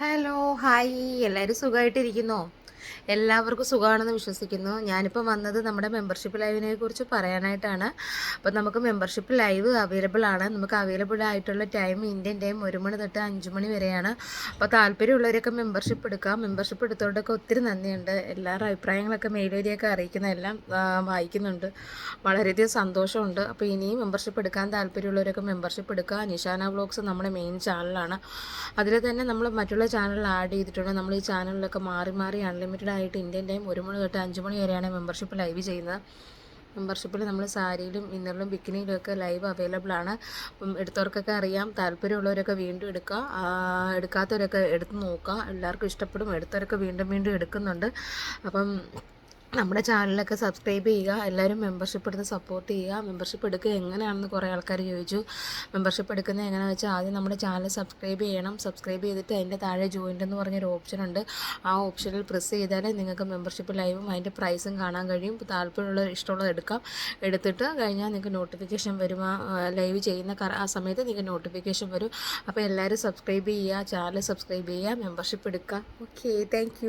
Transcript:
Hello hi എല്ലാവരും സുഖമായിട്ടിരിക്കുന്നോ? എല്ലാവർക്കും സുഖമാണെന്ന് വിശ്വസിക്കുന്നു. ഞാനിപ്പോൾ വന്നത് നമ്മുടെ മെമ്പർഷിപ്പ് ലൈവിനെ കുറിച്ച് പറയാനായിട്ടാണ്. അപ്പോൾ നമുക്ക് മെമ്പർഷിപ്പ് ലൈവ് അവൈലബിൾ ആണ്. നമുക്ക് അവൈലബിൾ ആയിട്ടുള്ള ടൈം ഇന്ത്യൻ ടൈം ഒരു മണി തൊട്ട് അഞ്ച് മണി വരെയാണ്. അപ്പോൾ താല്പര്യമുള്ളവരൊക്കെ മെമ്പർഷിപ്പ് എടുക്കാം. മെമ്പർഷിപ്പ് എടുത്തവരുടെയൊക്കെ ഒത്തിരി നന്ദിയുണ്ട്. എല്ലാവരുടെ അഭിപ്രായങ്ങളൊക്കെ മെയിൽ വഴിയൊക്കെ അറിയിക്കുന്ന എല്ലാം വായിക്കുന്നുണ്ട്. വളരെയധികം സന്തോഷമുണ്ട്. അപ്പോൾ ഇനിയും മെമ്പർഷിപ്പ് എടുക്കാൻ താല്പര്യമുള്ളവരൊക്കെ മെമ്പർഷിപ്പ് എടുക്കുക. നിഷാന വ്ളോഗ്സ് നമ്മുടെ മെയിൻ ചാനലാണ് അതിൽ തന്നെ നമ്മൾ മറ്റുള്ള ചാനൽ ആഡ് ചെയ്തിട്ടുണ്ട്. നമ്മൾ ഈ ചാനലിലൊക്കെ മാറി മാറി അൺലിമിറ്റഡ് ആയിട്ട് ഇന്ത്യൻ ടൈം ഒരു മണി തൊട്ട് അഞ്ച് മണി വരെയാണ് മെമ്പർഷിപ്പ് ലൈവ് ചെയ്യുന്നത്. മെമ്പർഷിപ്പിൽ നമ്മൾ സാരിയിലും ഇന്നറിലും ബിക്കിനിയിലും ഒക്കെ ലൈവ് അവൈലബിൾ ആണ്. അപ്പം എടുത്തവർക്കൊക്കെ അറിയാം. താല്പര്യമുള്ളവരൊക്കെ വീണ്ടും എടുക്കുക. എടുക്കാത്തവരൊക്കെ എടുത്ത് നോക്കുക. എല്ലാവർക്കും ഇഷ്ടപ്പെടും. എടുത്തവരൊക്കെ വീണ്ടും വീണ്ടും എടുക്കുന്നുണ്ട്. അപ്പം നമ്മുടെ ചാനലൊക്കെ സബ്സ്ക്രൈബ് ചെയ്യുക എല്ലാവരും മെമ്പർഷിപ്പ് എടുത്ത് സപ്പോർട്ട് ചെയ്യുക. മെമ്പർഷിപ്പ് എടുക്കുക എങ്ങനെയാണെന്ന് കുറേ ആൾക്കാർ ചോദിച്ചു. മെമ്പർഷിപ്പ് എടുക്കുന്നത് എങ്ങനെയാണെന്ന് വെച്ചാൽ ആദ്യം നമ്മുടെ ചാനൽ സബ്സ്ക്രൈബ് ചെയ്യണം. സബ്സ്ക്രൈബ് ചെയ്തിട്ട് അതിന്റെ താഴെ ജോയിന്റ് എന്ന് പറഞ്ഞൊരു ഓപ്ഷൻ ഉണ്ട്. ആ ഓപ്ഷനിൽ പ്രസ് ചെയ്താൽ നിങ്ങൾക്ക് മെമ്പർഷിപ്പ് ലൈവും അതിന്റെ പ്രൈസും കാണാൻ കഴിയും. താല്പര്യമുള്ള ഇഷ്ടമുള്ളത് എടുക്കാം. എടുത്തിട്ട് കഴിഞ്ഞാൽ നിങ്ങൾക്ക് നോട്ടിഫിക്കേഷൻ വരും. ആ ലൈവ് ചെയ്യുന്ന ആ സമയത്ത് നിങ്ങൾക്ക് നോട്ടിഫിക്കേഷൻ വരും. അപ്പോൾ എല്ലാവരും സബ്സ്ക്രൈബ് ചെയ്യുക ചാനൽ സബ്സ്ക്രൈബ് ചെയ്യുക മെമ്പർഷിപ്പ് എടുക്കുക. Okay thank